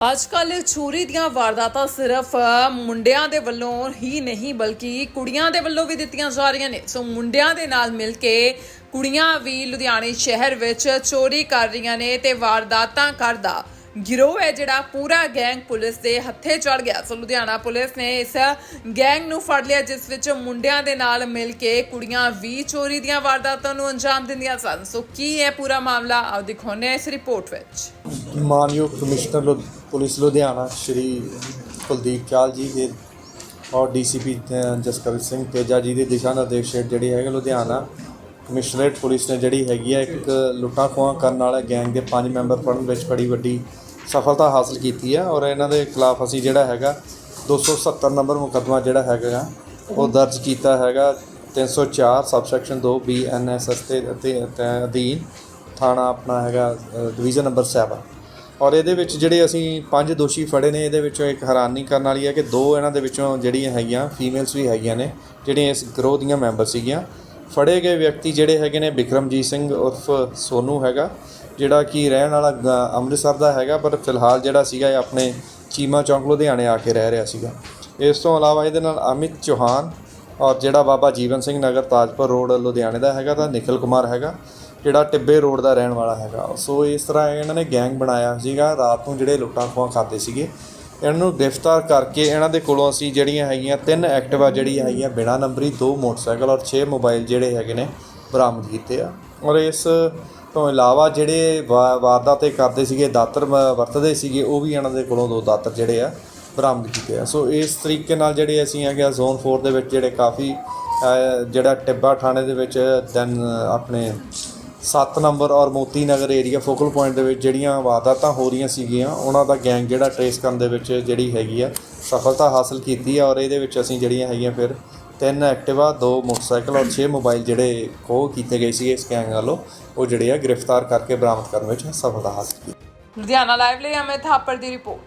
ਅੱਜ ਕੱਲ ਚੋਰੀ ਦੀਆਂ ਵਾਰਦਾਤਾਂ ਸਿਰਫ ਮੁੰਡਿਆਂ ਦੇ ਵੱਲੋਂ ਹੀ ਨਹੀਂ, ਬਲਕਿ ਕੁੜੀਆਂ ਦੇ ਵੱਲੋਂ ਵੀ ਦਿੱਤੀਆਂ ਜਾ ਰਹੀਆਂ ਨੇ। ਸੋ ਮੁੰਡਿਆਂ ਦੇ ਨਾਲ ਮਿਲ ਕੇ ਕੁੜੀਆਂ ਵੀ ਲੁਧਿਆਣੇ ਸ਼ਹਿਰ ਵਿੱਚ ਚੋਰੀ ਕਰ ਰਹੀਆਂ ਨੇ ਤੇ ਵਾਰਦਾਤਾਂ ਕਰਦਾ ਗਿਰੋਹ ਹੈ ਜਿਹੜਾ ਪੂਰਾ ਗੈਂਗ ਪੁਲਿਸ ਦੇ ਹੱਥੇ ਚੜ ਗਿਆ। ਸੋ ਲੁਧਿਆਣਾ ਪੁਲਿਸ ਨੇ ਇਸ ਗੈਂਗ ਨੂੰ ਫੜ ਲਿਆ, ਜਿਸ ਵਿੱਚ ਮੁੰਡਿਆਂ ਦੇ ਨਾਲ ਮਿਲ ਕੇ ਕੁੜੀਆਂ ਵੀ ਚੋਰੀ ਦੀਆਂ ਵਾਰਦਾਤਾਂ ਨੂੰ ਅੰਜਾਮ ਦਿੰਦੀਆਂ ਸਨ। ਸੋ ਕੀ ਹੈ ਪੂਰਾ ਮਾਮਲਾ? ਆਓ ਦਿਖਾਉਂਦੇ ਹਾਂ ਇਸ ਰਿਪੋਰਟ ਵਿੱਚ। ਮਾਨਯੋਗ ਕਮਿਸ਼ਨਰ ਲੁ- ਪੁਲਿਸ ਲੁਧਿਆਣਾ ਸ਼੍ਰੀ ਕੁਲਦੀਪ ਚਾਲ ਜੀ ਦੇ ਔਰ ਡੀਸੀਪੀ ਜਸਕਰਨ ਸਿੰਘ ਤੇਜਾ ਜੀ ਦੇ ਦਿਸ਼ਾ ਨਿਰਦੇਸ਼ ਹੇਠ ਜਿਹੜੀ ਹੈਗੇ ਲੁਧਿਆਣਾ ਕਮਿਸ਼ਨਰੇਟ ਪੁਲਿਸ ਨੇ ਜਿਹੜੀ ਹੈਗੀ ਹੈ ਇੱਕ ਲੁੱਟਾਂ ਖੋਹਾਂ ਕਰਨ ਵਾਲੇ ਗੈਂਗ ਦੇ ਪੰਜ ਮੈਂਬਰ ਫੜਨ ਵਿੱਚ ਬੜੀ ਵੱਡੀ ਸਫਲਤਾ ਹਾਸਲ ਕੀਤੀ ਹੈ ਔਰ ਇਹਨਾਂ ਦੇ ਖਿਲਾਫ ਅਸੀਂ ਜਿਹੜਾ ਹੈਗਾ 270 ਨੰਬਰ ਮੁਕੱਦਮਾ ਜਿਹੜਾ ਹੈਗਾ ਗਾ, ਉਹ ਦਰਜ ਕੀਤਾ ਹੈਗਾ। 304 ਸਬਸੈਕਸ਼ਨ 2 ਬੀਐਨਐਸਐਸ ਤੇ ਅਤੇ ਅਤੇ ਅਧੀਨ ਥਾਣਾ ਆਪਣਾ ਹੈਗਾ ਡਿਵੀਜ਼ਨ ਨੰਬਰ 7 ਔਰ ਇਹਦੇ ਵਿੱਚ ਜਿਹੜੇ ਅਸੀਂ ਪੰਜ ਦੋਸ਼ੀ ਫੜੇ ਨੇ, ਇਹਦੇ ਵਿੱਚੋਂ ਇੱਕ ਹੈਰਾਨੀ ਕਰਨ ਵਾਲੀ ਹੈ ਕਿ ਦੋ ਇਹਨਾਂ ਦੇ ਵਿੱਚੋਂ ਜਿਹੜੀਆਂ ਹੈਗੀਆਂ ਫੀਮੇਲਸ ਵੀ ਹੈਗੀਆਂ ਨੇ, ਜਿਹੜੀਆਂ ਇਸ ਗਰੋਹ ਦੀਆਂ ਮੈਂਬਰ ਸੀਗੀਆਂ। ਫੜੇ ਗਏ ਵਿਅਕਤੀ ਜਿਹੜੇ ਹੈਗੇ ਨੇ ਬਿਕਰਮਜੀਤ ਸਿੰਘ ਉਰਫ ਸੋਨੂ ਹੈਗਾ, ਜਿਹੜਾ ਕਿ ਰਹਿਣ ਵਾਲਾ ਗ- ਅੰਮ੍ਰਿਤਸਰ ਦਾ ਹੈਗਾ, ਪਰ ਫਿਲਹਾਲ ਜਿਹੜਾ ਸੀਗਾ ਇਹ ਆਪਣੇ ਚੀਮਾ ਚੌਂਕ, ਲੁਧਿਆਣੇ ਆ ਕੇ ਰਹਿ ਰਿਹਾ ਸੀਗਾ। ਇਸ ਤੋਂ ਇਲਾਵਾ ਇਹਦੇ ਨਾਲ ਅਮਿਤ ਚੌਹਾਨ ਔਰ ਜਿਹੜਾ ਬਾਬਾ ਜੀਵਨ ਸਿੰਘ ਨਗਰ, ਤਾਜਪੁਰ ਰੋਡ, ਲੁਧਿਆਣੇ ਦਾ ਹੈਗਾ, ਤਾਂ ਨਿਖਿਲ ਕੁਮਾਰ ਹੈਗਾ। ਜਿਹੜਾ ਟਿੱਬੇ ਰੋਡ ਦਾ ਰਹਿਣ ਵਾਲਾ ਹੈਗਾ। ਸੋ ਇਸ ਤਰ੍ਹਾਂ ਇਹਨਾਂ ਨੇ ਗੈਂਗ ਬਣਾਇਆ ਸੀਗਾ, ਰਾਤ ਨੂੰ ਜਿਹੜੇ ਲੁੱਟਾਂ ਖੋਹਾਂ ਕਰਦੇ ਸੀਗੇ। ਇਹਨਾਂ ਨੂੰ ਗ੍ਰਿਫਤਾਰ ਕਰਕੇ ਇਹਨਾਂ ਦੇ ਕੋਲੋਂ ਅਸੀਂ ਜਿਹੜੀਆਂ ਹੈਗੀਆਂ ਤਿੰਨ ਐਕਟਿਵਾ ਜਿਹੜੀਆਂ ਹੈਗੀਆਂ ਬਿਨਾ ਨੰਬਰੀ, ਦੋ ਮੋਟਰਸਾਈਕਲ ਔਰ 6 ਮੋਬਾਈਲ ਜਿਹੜੇ ਹੈਗੇ ਨੇ ਬਰਾਮਦ ਕੀਤੇ ਆ। ਔਰ ਇਸ ਤੋਂ ਇਲਾਵਾ ਜਿਹੜੇ ਵਾ- ਵਾਰਦਾਤ ਕਰਦੇ ਸੀਗੇ, ਦਾਤਰ ਮ- ਵਰਤਦੇ ਸੀਗੇ, ਉਹ ਵੀ ਇਹਨਾਂ ਦੇ ਕੋਲੋਂ ਦੋ ਦਾਤਰ ਜਿਹੜੇ ਆ ਬਰਾਮਦ ਕੀਤੇ ਆ। ਸੋ ਇਸ ਤਰੀਕੇ ਨਾਲ ਜਿਹੜੇ ਅਸੀਂ ਹੈਗੇ ਆ ਜ਼ੋਨ 4 ਦੇ ਵਿੱਚ ਜਿਹੜੇ ਕਾਫੀ ਜਿਹੜਾ ਟਿੱਬਾ ਥਾਣੇ ਦੇ ਵਿੱਚ ਦੈਨ ਆਪਣੇ 7 ਨੰਬਰ ਔਰ Moti Nagar area focal point ਦੇ ਵਿੱਚ ਜਿਹੜੀਆਂ ਵਾਰਦਾਤਾਂ ਹੋ ਰਹੀਆਂ ਸੀਗੀਆਂ, ਉਹਨਾਂ ਦਾ ਗੈਂਗ ਜਿਹੜਾ ਟਰੇਸ ਕਰਨ ਦੇ ਵਿੱਚ ਜਿਹੜੀ ਹੈਗੀ ਆ, ਸਫਲਤਾ ਹਾਸਲ ਕੀਤੀ ਆ ਔਰ ਇਹਦੇ ਵਿੱਚ ਅਸੀਂ ਜਿਹੜੀਆਂ ਹੈਗੀਆਂ ਫਿਰ ਤਿੰਨ ਐਕਟਿਵਾ, ਦੋ ਮੋਟਰਸਾਈਕਲ ਔਰ 6 ਮੋਬਾਈਲ ਜਿਹੜੇ ਖੋਹ ਕੀਤੇ ਗਏ ਸੀਗੇ ਇਸ ਗੈਂਗ ਵੱਲੋਂ, ਉਹ ਜਿਹੜੇ ਆ ਗ੍ਰਿਫਤਾਰ ਕਰਕੇ ਬਰਾਮਦ ਕਰਨ ਵਿੱਚ ਸਫਲਤਾ ਹਾਸਲ ਕੀਤੀ। ਲੁਧਿਆਣਾ ਲਾਈਵ ਲਈ ਅਮਿਤ ਥਾਪੜ ਦੀ ਰਿਪੋਰਟ।